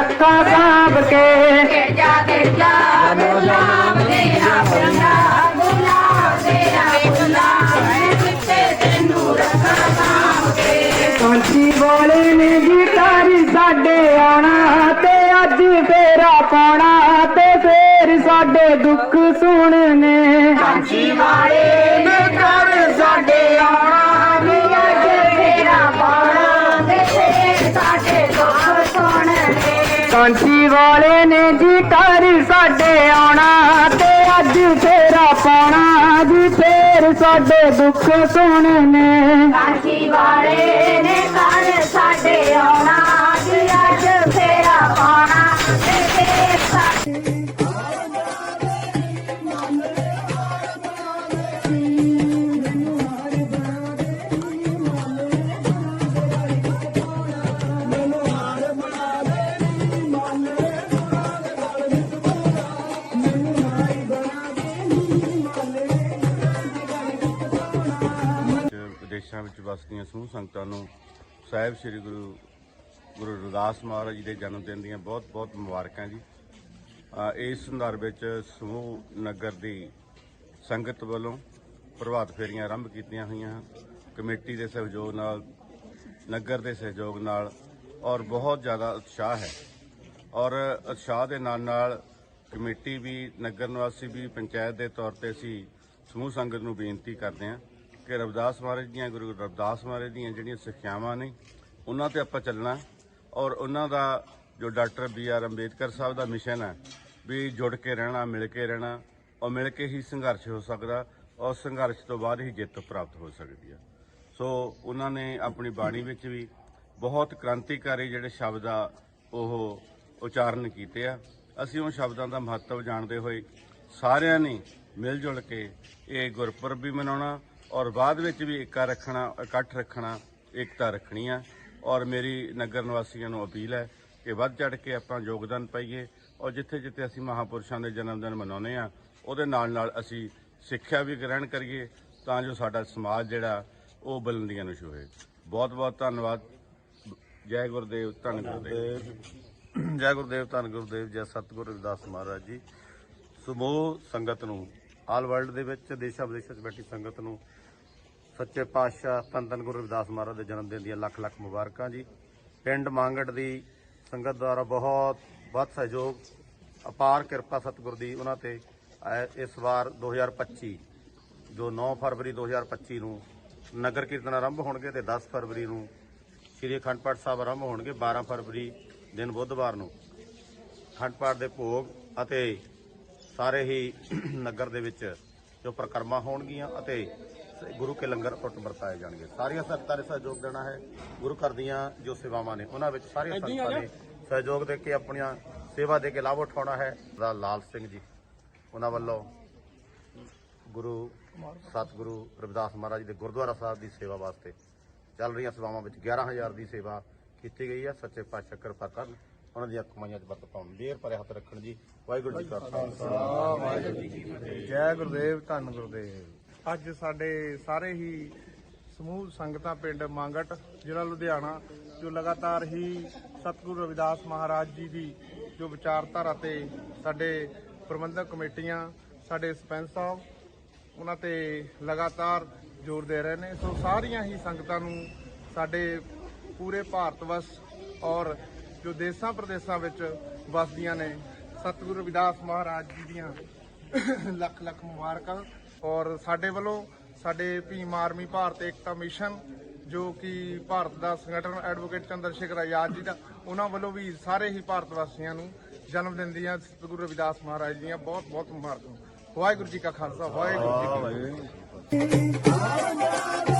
ਰੱਖਾ ਸਾਂਭ ਕੇ। ਗਿਰਜਾ ਗਿਰਜਾ ਗੁਲਾਬ ਤੇਰਾ ਪਿੰਡਾ ਗੁਲਾਬ ਤੇਰਾ ਗੁਲਾਬ ਕਿੱਥੇ ਤੈਨੂੰ ਰੱਖਾ ਸਾਂਭ ਕੇ ਕਾਂਚੀ ਵਾਲੇ ਨੇ ਜੀ ਸਾਡੇ ਆਉਣਾ ਤੇ ਅੱਜ ਤੇਰਾ ਪਾਉਣਾ ਤੇ ਫੇਰ ਸਾਡੇ ਦੁੱਖ ਸੁਣਨੇ। ਕਾਂਚੀ ਵਾਲੇ ਕਾਂਚੀ ਵਾਲੇ ਨੇ ਜੀ ਤਾਰੀ ਸਾਡੇ ਆਉਣਾ ਤੇ ਅੱਜ ਫੇਰਾ ਪਾਉਣਾ ਜੀ ਫੇਰ ਸਾਡੇ ਦੁੱਖ ਸੁਣਨੇ। ਕਾਂਚੀ ਵਾਲੇ ਨੇ ਵਿਦੇਸ਼ਾਂ ਵਿੱਚ ਵਸਦੀਆਂ ਸਮੂਹ ਸੰਗਤਾਂ ਨੂੰ ਸਾਹਿਬ ਸ੍ਰੀ ਗੁਰੂ ਗੁਰੂ ਰਵਿਦਾਸ ਮਹਾਰਾਜ ਜੀ ਦੇ ਜਨਮ ਦਿਨ ਦੀਆਂ ਬਹੁਤ-ਬਹੁਤ ਮੁਬਾਰਕਾਂ ਜੀ। ਇਸ ਸੰਦਰਭ ਵਿੱਚ ਸਮੂਹ ਨਗਰ ਦੀ ਸੰਗਤ ਵੱਲੋਂ ਪ੍ਰਭਾਤ ਫੇਰੀਆਂ ਆਰੰਭ ਕੀਤੀਆਂ ਹੋਈਆਂ ਹਨ। ਕਮੇਟੀ ਦੇ ਸਹਿਯੋਗ ਨਾਲ, ਨਗਰ ਦੇ ਸਹਿਯੋਗ ਨਾਲ ਔਰ ਬਹੁਤ ਜ਼ਿਆਦਾ ਉਤਸ਼ਾਹ ਹੈ। ਔਰ ਉਤਸ਼ਾਹ ਦੇ ਨਾਲ ਨਾਲ ਕਮੇਟੀ ਵੀ, ਨਗਰ ਨਿਵਾਸੀ ਵੀ, ਪੰਚਾਇਤ ਦੇ ਤੌਰ ਤੇ ਅਸੀਂ ਸਮੂਹ ਸੰਗਤ ਨੂੰ ਬੇਨਤੀ ਕਰਦੇ ਹਾਂ ਕਿ ਰਵਿਦਾਸ ਮਹਾਰਾਜ ਦੀਆਂ, ਗੁਰੂ ਰਵਿਦਾਸ ਮਹਾਰਾਜ ਦੀਆਂ ਜਿਹੜੀਆਂ ਸਿੱਖਿਆਵਾਂ ਨੇ, ਉਹਨਾਂ ਤੇ ਆਪਾਂ ਚੱਲਣਾ। ਔਰ ਉਹਨਾਂ ਦਾ ਜੋ doctor B R Ambedkar Sahib ਦਾ ਮਿਸ਼ਨ ਹੈ, ਵੀ ਜੁੜ ਕੇ ਰਹਿਣਾ, ਮਿਲ ਕੇ ਰਹਿਣਾ, ਔਰ ਮਿਲ ਕੇ ਹੀ ਸੰਘਰਸ਼ ਹੋ ਸਕਦਾ, ਔਰ ਸੰਘਰਸ਼ ਤੋਂ ਬਾਅਦ ਹੀ ਜਿੱਤ ਪ੍ਰਾਪਤ ਹੋ ਸਕਦੀ ਹੈ। ਸੋ ਉਹਨਾਂ ਨੇ ਆਪਣੀ ਬਾਣੀ ਵਿੱਚ ਵੀ ਬਹੁਤ ਕ੍ਰਾਂਤੀਕਾਰੀ ਜਿਹੜੇ ਸ਼ਬਦ ਆ, ਉਹ ਉਚਾਰਨ ਕੀਤੇ ਆ। ਅਸੀਂ ਉਹ ਸ਼ਬਦਾਂ ਦਾ ਮਹੱਤਵ ਜਾਣਦੇ ਹੋਏ ਸਾਰਿਆਂ ਨੇ ਮਿਲ ਜੁਲ ਕੇ ਇਹ ਗੁਰਪੁਰਬ ਵੀ ਮਨਾਉਣਾ ਔਰ ਬਾਅਦ ਵਿੱਚ ਵੀ ਏਕਾ ਰੱਖਣਾ, ਇਕੱਠ ਰੱਖਣਾ, ਏਕਤਾ ਰੱਖਣੀ ਆ। ਔਰ ਮੇਰੀ ਨਗਰ ਨਿਵਾਸੀਆਂ ਨੂੰ ਅਪੀਲ ਹੈ ਕਿ ਵੱਧ ਚੜ ਕੇ ਆਪਾਂ ਯੋਗਦਾਨ ਪਾਈਏ। ਔਰ ਜਿੱਥੇ ਜਿੱਥੇ ਅਸੀਂ ਮਹਾਪੁਰਸ਼ਾਂ ਦੇ ਜਨਮ ਦਿਨ ਮਨਾਉਂਦੇ ਆ ਉਹਦੇ ਨਾਲ ਨਾਲ ਅਸੀਂ ਸਿੱਖਿਆ ਵੀ ਗ੍ਰਹਿਣ ਕਰੀਏ ਤਾਂ ਜੋ ਸਾਡਾ ਸਮਾਜ ਜਿਹੜਾ, ਉਹ ਬੁਲੰਦੀਆਂ ਨੂੰ ਛੂਹੇ। ਬਹੁਤ ਬਹੁਤ ਧੰਨਵਾਦ। ਜੈ ਗੁਰਦੇਵ, ਧੰਨ ਗੁਰਦੇਵ। ਜੈ ਗੁਰਦੇਵ, ਧੰਨ ਗੁਰਦੇਵ, ਜੈ ਸਤਿਗੁਰੂ ਰਵਿਦਾਸ ਮਹਾਰਾਜ ਜੀ। ਸਮੂਹ ਸੰਗਤ ਨੂੰ ਆਲ ਵਰਲਡ ਦੇ ਵਿੱਚ ਦੇਸ਼ਾਂ ਵਿਦੇਸ਼ਾਂ 'ਚ ਬੈਠੀ ਸੰਗਤ ਨੂੰ ਸੱਚੇ ਪਾਤਸ਼ਾਹ ਧੰਨ ਧੰਨ ਗੁਰੂ ਰਵਿਦਾਸ ਮਹਾਰਾਜ ਦੇ ਜਨਮ ਦਿਨ ਦੀਆਂ ਲੱਖ ਲੱਖ ਮੁਬਾਰਕਾਂ ਜੀ। ਪਿੰਡ ਮੰਗੜ ਦੀ ਸੰਗਤ ਦੁਆਰਾ ਬਹੁਤ ਵੱਧ ਸਹਿਯੋਗ, ਅਪਾਰ ਕਿਰਪਾ ਸਤਿਗੁਰ ਦੀ ਉਹਨਾਂ ਤੇ ਐ- ਇਸ ਵਾਰ 2025 ਜੋ 9 ਫਰਵਰੀ 2025 ਨੂੰ ਨਗਰ ਕੀਰਤਨ ਆਰੰਭ ਹੋਣਗੇ ਤੇ 10 ਫਰਵਰੀ ਨੂੰ ਸ੍ਰੀ ਅਖੰਡ ਪਾਠ ਸਾਹਿਬ ਆਰੰਭ ਹੋਣਗੇ 12 ਫਰਵਰੀ ਦਿਨ ਬੁੱਧਵਾਰ ਨੂੰ। ਅਖੰਡ ਪਾਠ ਦੇ ਭੋਗ ਅਤੇ ਸਾਰੇ ਹੀ ਨਗਰ ਦੇ ਵਿੱਚ ਜੋ ਪ੍ਰਕਰਮਾ ਹੋਣਗੀਆਂ ਅਤੇ ਗੁਰੂ ਕੇ ਲੰਗਰ ਟੁੱਟ ਵਰਤਾਏ ਜਾਣਗੇ। ਸਾਰੀਆਂ ਸੰਗਤਾਂ ਨੇ ਸਹਿਯੋਗ ਦੇਣਾ ਹੈ। ਗੁਰੂ ਘਰ ਦੀਆਂ ਜੋ ਸੇਵਾਵਾਂ ਨੇ ਉਹਨਾਂ ਵਿੱਚ ਸਾਰੀਆਂ ਸੰਗਤਾਂ ਨੇ ਸਹਿਯੋਗ ਦੇ ਕੇ ਆਪਣੀਆਂ ਸੇਵਾ ਦੇ ਕੇ ਲਾਭ ਉਠਾਉਣਾ ਹੈ। ਦਾ ਲਾਲ ਸਿੰਘ ਜੀ ਉਹਨਾਂ ਵੱਲੋਂ ਗੁਰੂ ਸਤਿਗੁਰੂ ਰਵਿਦਾਸ ਮਹਾਰਾਜ ਦੇ ਗੁਰਦੁਆਰਾ ਸਾਹਿਬ ਦੀ ਸੇਵਾ ਵਾਸਤੇ ਚੱਲ ਰਹੀਆਂ ਸੇਵਾਵਾਂ ਵਿੱਚ 11000 ਦੀ ਸੇਵਾ ਕੀਤੀ ਗਈ ਹੈ। ਸੱਚੇ ਪਾਤਸ਼ਾਹ ਕਿਰਪਾ ਕਰਨ ਉਹਨਾਂ ਦੀਆਂ ਕਮਾਈਆਂ 'ਚ ਬਰਕਤ ਪਾਉਣ ਦੇਰ ਭਰੇ ਹੱਥ ਰੱਖਣ ਜੀ। ਵਾਹਿਗੁਰੂ ਜੀ ਕਾ ਖਾਲਸਾ। ਵਾਹਿਗੁਰੂ ਜੀ ਕੀ ਫਤਿਹ। ਜੈ ਗੁਰਦੇਵ ਧੰਨ ਗੁਰਦੇਵ। ਅੱਜ ਸਾਡੇ ਸਾਰੇ ਹੀ ਸਮੂਹ ਸੰਗਤਾਂ ਪਿੰਡ ਮੰਗਟ ਜ਼ਿਲ੍ਹਾ ਲੁਧਿਆਣਾ ਜੋ ਲਗਾਤਾਰ ਹੀ ਸਤਿਗੁਰੂ ਰਵਿਦਾਸ ਮਹਾਰਾਜ ਜੀ ਦੀ ਜੋ ਵਿਚਾਰਧਾਰਾ ਤੇ ਸਾਡੇ ਪ੍ਰਬੰਧਕ ਕਮੇਟੀਆਂ ਸਾਡੇ ਸਰਪੰਚ ਸਾਹਿਬ ਉਹਨਾਂ ਤੇ ਲਗਾਤਾਰ ਜ਼ੋਰ ਦੇ ਰਹੇ ਨੇ। ਸੋ ਸਾਰੀਆਂ ਹੀ ਸੰਗਤਾਂ ਨੂੰ ਸਾਡੇ ਪੂਰੇ ਭਾਰਤ ਵਸ ਔਰ ਜੋ ਦੇਸਾਂ ਪ੍ਰਦੇਸਾਂ ਵਿੱਚ ਵਸਦੀਆਂ ਨੇ, ਸਤਿਗੁਰੂ ਰਵਿਦਾਸ ਮਹਾਰਾਜ ਜੀ ਦੀਆਂ ਲੱਖ ਲੱਖ ਮੁਬਾਰਕਾਂ ਔਰ ਸਾਡੇ ਵੱਲੋਂ ਸਾਡੇ ਭੀਮ ਆਰਮੀ ਭਾਰਤ ਏਕਤਾ ਮਿਸ਼ਨ, ਜੋ ਕਿ ਭਾਰਤ ਦਾ ਸੰਗਠਨ ਐਡਵੋਕੇਟ ਚੰਦਰ ਸ਼ੇਖਰ ਆਜ਼ਾਦ ਜੀ ਦਾ, ਉਹਨਾਂ ਵੱਲੋਂ ਵੀ ਸਾਰੇ ਹੀ ਭਾਰਤ ਵਾਸੀਆਂ ਨੂੰ ਜਨਮ ਦਿਨ ਦੀਆਂ ਸਤਿਗੁਰੂ ਰਵਿਦਾਸ ਮਹਾਰਾਜ ਦੀਆਂ ਬਹੁਤ ਬਹੁਤ ਮੁਬਾਰਕਾਂ। ਵਾਹਿਗੁਰੂ ਜੀ ਕਾ ਖਾਲਸਾ ਵਾਹਿਗੁਰੂ ਜੀ ਕੀ ਫਤਿਹ।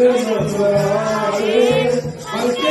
ਮਗਨ ਮਰਾਰੇ ਹਰ ਕੇ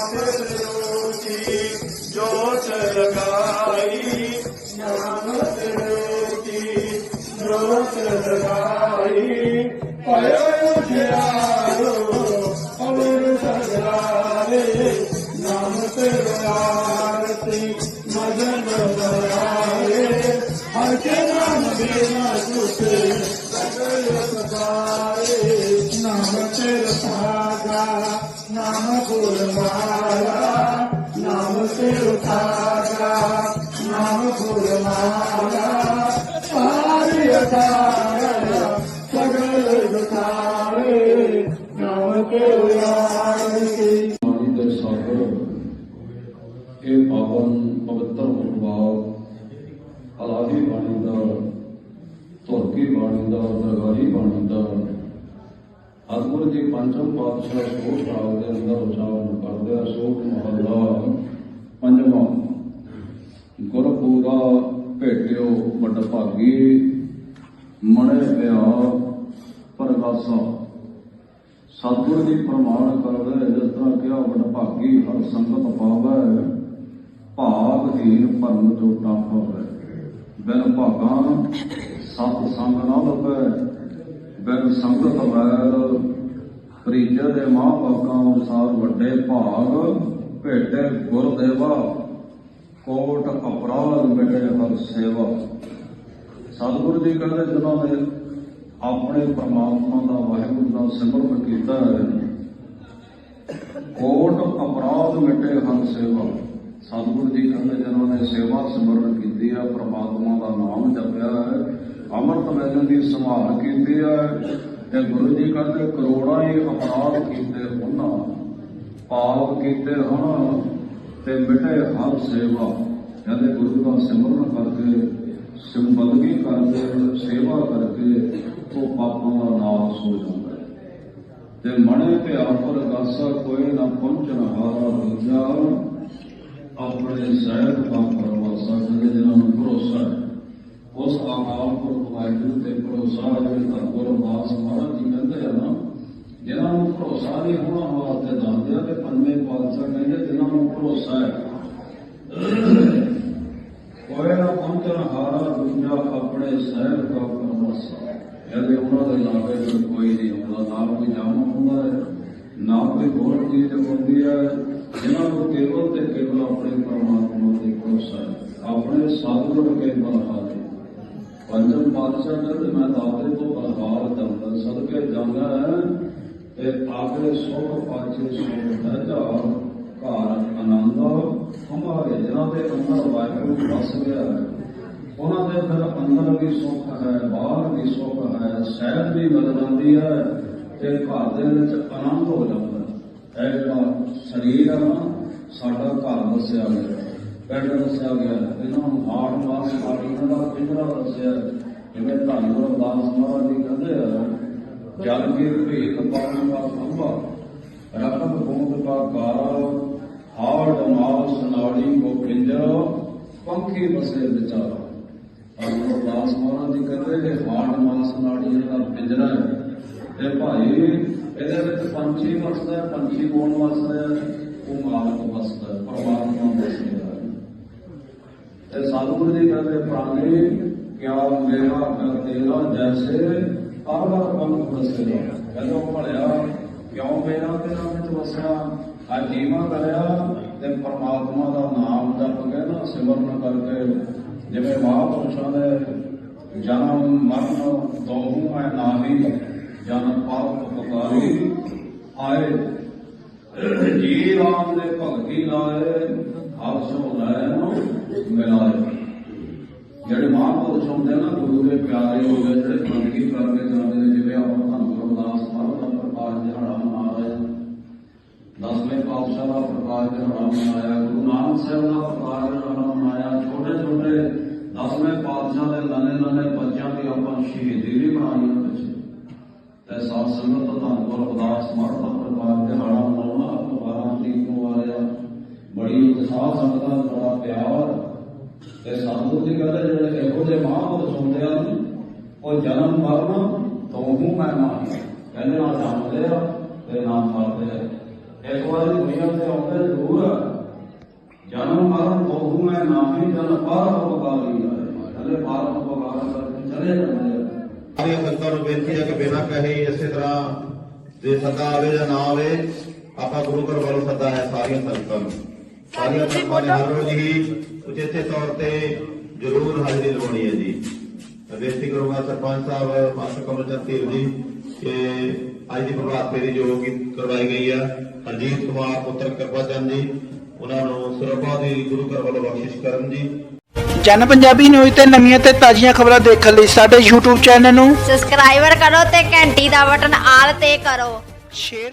ਇਹ ਪਾਵਨ ਪਵਿੱਤਰ ਮੁਬਾਰਕ ਅਲਾਹੀ ਬਾਣੀ ਦਾ ਧੁਰਕੀ ਬਾਣੀ ਦਾ ਦਰਗਾਹੀ ਬਾਣੀ ਦਾ ਅਦਗੁਰ ਜੀ ਪੰਚਮ ਪਾਤਸ਼ਾਹ ਸੋਧ ਰਾਗ ਦੇ ਅੰਦਰ ਉਚਾਰਨ ਕਰਦੇ ਆ ਸੋਧ ਮਹੱਲਾ ਪੰਜਵਾਂ। ਗੁਰਪੂਰਾ ਭੇਟਿਓ ਵੱਡ ਭਾਗੀ, ਮਣੇ ਪਿਆ ਪਰਗਾਸਾ। ਸਤਿਗੁਰ ਜੀ ਪ੍ਰਮਾਣ ਕਰਦਾ, ਜਿਸ ਤਰ੍ਹਾਂ ਕਿਹਾ ਵਡ ਭਾਗੀ, ਹਰ ਸੰਗਤ ਪਾਵੈ ਭਾਗਹੀਨ ਭਰਮ ਜੋਟਾ ਹੋਵੇ ਬਿਨ ਭਾਗਾਂ ਸਤ ਸੰਗ ਨਾ ਲਭੈ ਬਿਨ ਸੰਗਤ ਵੈਰ ਪ੍ਰੀਜਰ ਦੇ ਮਾਂ ਬਾਕਾਂ ਅਨੁਸਾਰ ਵੱਡੇ ਭਾਗ ਭੇਟੇ ਗੁਰ ਦੇਵਾ ਕੋਟ ਅਪਰਾਧ ਮਿਟੇ ਹਰ ਸੇਵਾ। ਸਤਿਗੁਰੂ ਜੀ ਕਹਿੰਦੇ, ਜਿਨ੍ਹਾਂ ਨੇ ਆਪਣੇ ਪਰਮਾਤਮਾ ਦਾ ਵਾਹਿਗੁਰੂ ਦਾ ਸਿਮਰਨ ਕੀਤਾ ਹੈ, ਕੋਟ ਅਪਰਾਧ ਮਿਟੇ ਹਰ ਸੇਵਾ। ਸਤਿਗੁਰੂ ਜੀ ਕਹਿੰਦੇ, ਜਿਨ੍ਹਾਂ ਨੇ ਸੇਵਾ ਸਿਮਰਨ ਕੀਤੀ ਹੈ, ਪ੍ਰਮਾਤਮਾ ਦਾ ਨਾਮ ਜਪਿਆ ਹੈ। ਅੰਮ੍ਰਿਤ ਵੇਲੇ ਦੀ ਸੰਭਾਲ ਕੀਤੀ ਹੈ ਤੇ ਗੁਰੂ ਜੀ ਕਹਿੰਦੇ ਕਰੋੜਾਂ ਹੀ ਅਪਰਾਧ ਕੀਤੇ ਉਹਨਾਂ ਪਾਪ ਕੀਤੇ ਹਨ ਤੇ ਮਿਟੇ ਹਰ ਸੇਵਾ। ਕਹਿੰਦੇ ਗੁਰੂ ਦਾ ਸਿਮਰਨ ਕਰਕੇ ਸਿੰਬਲਗੀ ਕਰਕੇ, ਸੇਵਾ ਕਰਕੇ ਉਹ ਪਾਪਾਂ ਦਾ ਨਾਸ਼ ਹੋ ਜਾਂਦਾ ਹੈ। ਤੇ ਮਣੇ ਤੇ ਪਰ ਗਾਸਾ ਕੋਈ ਨਾ ਪਹੁੰਚਣ ਹਾਰਾ ਦੂਜਾ ਆਪਣੇ ਸਹਿਤ ਦਾ ਉਸ ਆਕਾਲ ਪੁਰਖ ਵਾਹਿਗੁਰੂ ਤੇ ਭਰੋਸਾ ਹੈ ਜਿਹੜੇ ਧਰਮਗੁਰ ਮਾਸ ਮਹਾਰਾਜ ਜੀ ਕਹਿੰਦੇ ਆ ਨਾ ਜਿਨ੍ਹਾਂ ਨੂੰ ਭਰੋਸਾ ਨਹੀਂ ਹੋਣਾ ਵਾਸਤੇ ਦੱਸਦੇ ਆ ਤੇ ਪੰਜਵੇਂ ਪਾਤਸ਼ਾਹ ਕਹਿੰਦੇ ਜਿਨ੍ਹਾਂ ਨੂੰ ਭਰੋਸਾ ਹੈ ਕੋਈ ਨਾ ਪਹੁੰਚਣ ਹਾਰਾ ਦੂਜਾ ਆਪਣੇ ਸਹਿਬ ਦਾ ਪਰਮਾਸਾ ਇਹਦੇ ਉਹਨਾਂ ਦੇ ਲਾਗੇ ਕੋਈ ਕੋਈ ਨਹੀਂ ਹੁੰਦਾ ਨਾ ਕੋਈ ਜਾਮ ਹੁੰਦਾ ਹੈ ਨਾ ਕੋਈ ਹੋਰ ਚੀਜ਼ ਹੁੰਦੀ ਹੈ ਜਿਨ੍ਹਾਂ ਨੂੰ ਕੇਵਲ ਤੇ ਕੇਵਲ ਆਪਣੇ ਪਰਮਾਤਮਾ ਤੇ ਭਰੋਸਾ ਹੈ ਆਪਣੇ ਸਤਿਗੁਰ ਕੇ ਬਲਹਾਰੇ ਪੰਜਮ ਪਾਤਸ਼ਾਹ ਕਹਿੰਦੇ, ਮੈਂ ਦਾਤੇ ਤੋਂ ਬਲਹਾਰ ਜਾਂਦਾ ਸਦਕੇ ਜਾਂਦਾ ਤੇ ਆਗੇ ਸੋਹ ਪਾਛੇ ਸੋਹ ਹੈ ਘਰ ਆਨੰਦ ਹਮਾਰੇ ਜਿਨ੍ਹਾਂ ਦੇ ਅੰਦਰ ਵਾਹਿਗੁਰੂ ਵਸ ਗਿਆ ਹੈ, ਉਹਨਾਂ ਦੇ ਫਿਰ ਅੰਦਰ ਵੀ ਸੁੱਖ ਹੈ, ਬਾਹਰ ਵੀ ਸੁਖ ਹੈ, ਸਹਿਜ ਵੀ ਮਿਲ ਹੈ ਤੇ ਘਰ ਦੇ ਵਿੱਚ ਆਨੰਦ ਹੋ ਜਾਂਦਾ ਹੈ। ਇਹ ਜਿਹੜਾ ਸਰੀਰ ਆ ਨਾ, ਸਾਡਾ ਘਰ ਦੱਸਿਆ ਗਿਆ ਪਿੰਡ ਦੱਸਿਆ ਗਿਆ। ਇਹਨਾਂ ਨੂੰ ਹਾੜ ਮਾਸ ਹਾੜ ਦਾ ਪਿੰਜਰਾ ਦੱਸਿਆ, ਜਿਵੇਂ ਧੰਨਵਾਦ ਦਾਸ ਮਹਾਰਾਜ ਜੀ ਕਹਿੰਦੇ ਆ, ਜਲ ਕੀ ਭੇਖ ਪਾਉਣ ਦਾ ਸੰਭਾ ਰਕਮ ਬੂੰਦ ਦਾ ਗਾਰਾ ਹਾਰਡ ਮਾਸ ਨਾੜੀ ਕੋ ਪਿੰਜਰਾ, ਪੰਖੀ ਬਸੇ ਵਿਚਾਰਾ। ਅਰਨੋ ਦਾਸ ਮਹਾਰਾਜ ਜੀ ਕਹਿੰਦੇ ਕਿ ਹਾਰਡ ਮਾਸ ਨਾੜੀ ਇਹਦਾ ਪਿੰਜਰਾ ਹੈ। ਤੇ ਭਾਈ, ਇਹਦੇ ਵਿੱਚ ਪੰਛੀ ਵਸਦਾ ਹੈ ਪੰਛੀ ਕੌਣ ਵਸਦਾ ਉਹ ਮਾਲਕ ਵਸਦਾ ਹੈ, ਪਰਮਾਤਮਾ ਵਸਦਾ ਹੈ ਤੇ ਸਤਿਗੁਰੂ ਜੀ ਕਹਿੰਦੇ ਪ੍ਰਾਣੀ ਕਿਆ ਮੇਰਾ ਕਰ ਤੇਰਾ ਜੈਸੇ ਅਰਵਰ ਪੰਖ ਵਸਿਆ ਕਹਿੰਦੇ ਉਹ ਭਲਿਆ ਕਿਉਂ ਵਿੱਚ ਵਸਿਆ? ਆ ਜੀਵਾ ਕਰਿਆ ਤੇ ਪਰਮਾਤਮਾ ਦਾ ਨਾਮ ਜਪ ਕੇ ਨਾ ਸਿਮਰਨ ਕਰਕੇ ਜਿਵੇਂ ਮਹਾਂਪੁਰਸ਼ਾਂ ਦੇ ਜਨਮ, ਮਰਨ ਦੋਹੂ ਮੈਂ ਨਾਹੀ, ਜਨ ਪਾਪ ਪੁਕਾਰੀ ਆਏ, ਜੀ ਰਾਮ ਦੇ ਭਗਤੀ ਲਾਏ ਹਰ ਸੋ ਮਿਲਾਏ ਜਿਹੜੇ ਮਹਾਂਪੁਰਸ਼ ਹੁੰਦੇ ਨਾ, ਗੁਰੂ ਦੇ ਪਿਆਰੇ ਹੋ ਗਏ, ਜਿਹੜੇ ਭਗਤੀ ਕਰਕੇ ਜਾਂਦੇ ਨੇ ਜਿਵੇਂ ਆਪਾਂ ਧੰਨ ਗੁਰੂ ਮਹਾਰਾਜ ਪ੍ਰਕਾਸ਼ ਦਿਹਾੜਾ ਮਨਾ ਦਸਵੇਂ ਪਾਤਸ਼ਾਹ ਦਾ ਪ੍ਰਕਾਸ਼ ਦਿਹਾੜਾ ਮਨਾਇਆ ਗੁਰੂ ਨਾਨਕ ਸਾਹਿਬ ਦਾ ਪ੍ਰਕਾਸ਼ ਦਿਹਾੜਾ ਮਨਾਇਆ ਛੋਟੇ ਛੋਟੇ ਦਸਵੇਂ ਪਾਤਸ਼ਾਹ ਦੇ ਨਨੇ ਨਨੇ ਬੱਚਿਆਂ ਦੀ ਆਪਾਂ ਸ਼ਹੀਦੀ ਵੀ ਮਨਾਈ ਉਹਨਾਂ ਤੇ ਸਾਧ ਸੰਗਤ ਬੜੀ ਉਤਸ਼ਾਹ ਸੰਗਤਾਂ ਦਾ ਬੜਾ ਪਿਆਰ ਤੇ ਸਤਿਗੁਰੂ ਜੀ ਕਹਿੰਦੇ ਜਿਹੜੇ ਇਹੋ ਜਿਹੇ ਮਹਾਂਪੁਰਸ਼ ਹੁੰਦੇ ਹਨ ਉਹ ਜਨਮ ਮਰਨ ਤੋਂ ਹੂੰ ਮੈਂ ਨਹੀਂ ਕਹਿੰਦੇ ਨਾ ਜੰਮਦੇ ਆ ਤੇ ਨਾ ਮਰਦੇ ਆ। ਇੱਕ ਵਾਰੀ ਦੁਨੀਆ ਤੇ ਆਉਂਦੇ ਜ਼ਰੂਰ ਆ। ਜਨਮ ਮਰਨ ਤੋਂ ਹੂੰ ਮੈਂ ਨਹੀਂ ਜਨ ਪਰ ਉਪਕਾਰੀ ਆ। ਕਹਿੰਦੇ ਪਰ ਉਪਕਾਰ ਕਰਕੇ ਚਲੇ ਜਾਂਦੇ ਆ। ਸਾਰੀਆਂ ਸੰਗਤਾਂ ਨੂੰ ਬੇਨਤੀ ਹੈ ਕਿ ਬਿਨਾਂ ਕਹੇ ਇਸੇ ਤਰ੍ਹਾਂ ਜੇ ਸੱਦਾ ਆਵੇ ਜਾਂ ਨਾ ਆਵੇ, ਆਪਾਂ ਗੁਰੂ ਘਰ ਵੱਲੋਂ ਸੱਦਾ ਹੈ ਸਾਰੀਆਂ ਸੰਗਤਾਂ ਨੂੰ। ਸਾਰੀਆਂ ਸੰਗਤਾਂ ਨੇ ਹਰ ਰੋਜ਼ ਹੀ ਉਚੇਚੇ ਤੌਰ ਤੇ ਜ਼ਰੂਰ ਹਾਜ਼ਰੀ ਲਵਾਉਣੀ ਹੈ ਜੀ। ਬੇਨਤੀ ਕਰੂੰਗਾ ਸਰਪੰਚ ਸਾਹਿਬ ਮਾਸਟਰ ਕਮਲਚੰਦ ਧੀਰ ਜੀ ਕਿ ਅੱਜ ਦੀ ਪ੍ਰਭਾਤ ਫੇਰੀ ਜੋ ਕਿ ਕਰਵਾਈ ਗਈ ਆ ਹਰਜੀਤ ਕੁਮਾਰ ਪੁੱਤਰ ਕਿਰਪਾਚੰਦ ਜੀ ਉਹਨਾਂ ਨੂੰ ਸਰਬਾ ਦੀ ਗੁਰੂ ਘਰ ਵੱਲੋਂ ਬਖਸ਼ਿਸ਼ ਕਰਨ ਜੀ। ਜਨ ਪੰਜਾਬੀ ਨਿਊਜ਼ ਤੇ ਨਵੀਆਂ ਤੇ ਤਾਜ਼ੀਆਂ ਖਬਰਾਂ ਦੇਖਣ ਲਈ ਸਾਡੇ YouTube ਚੈਨਲ ਨੂੰ ਸਬਸਕ੍ਰਾਈਬਰ ਕਰੋ ਤੇ ਘੰਟੀ ਦਾ ਬਟਨ ਆਲ ਤੇ ਕਰੋ। ਸ਼ੇਅਰ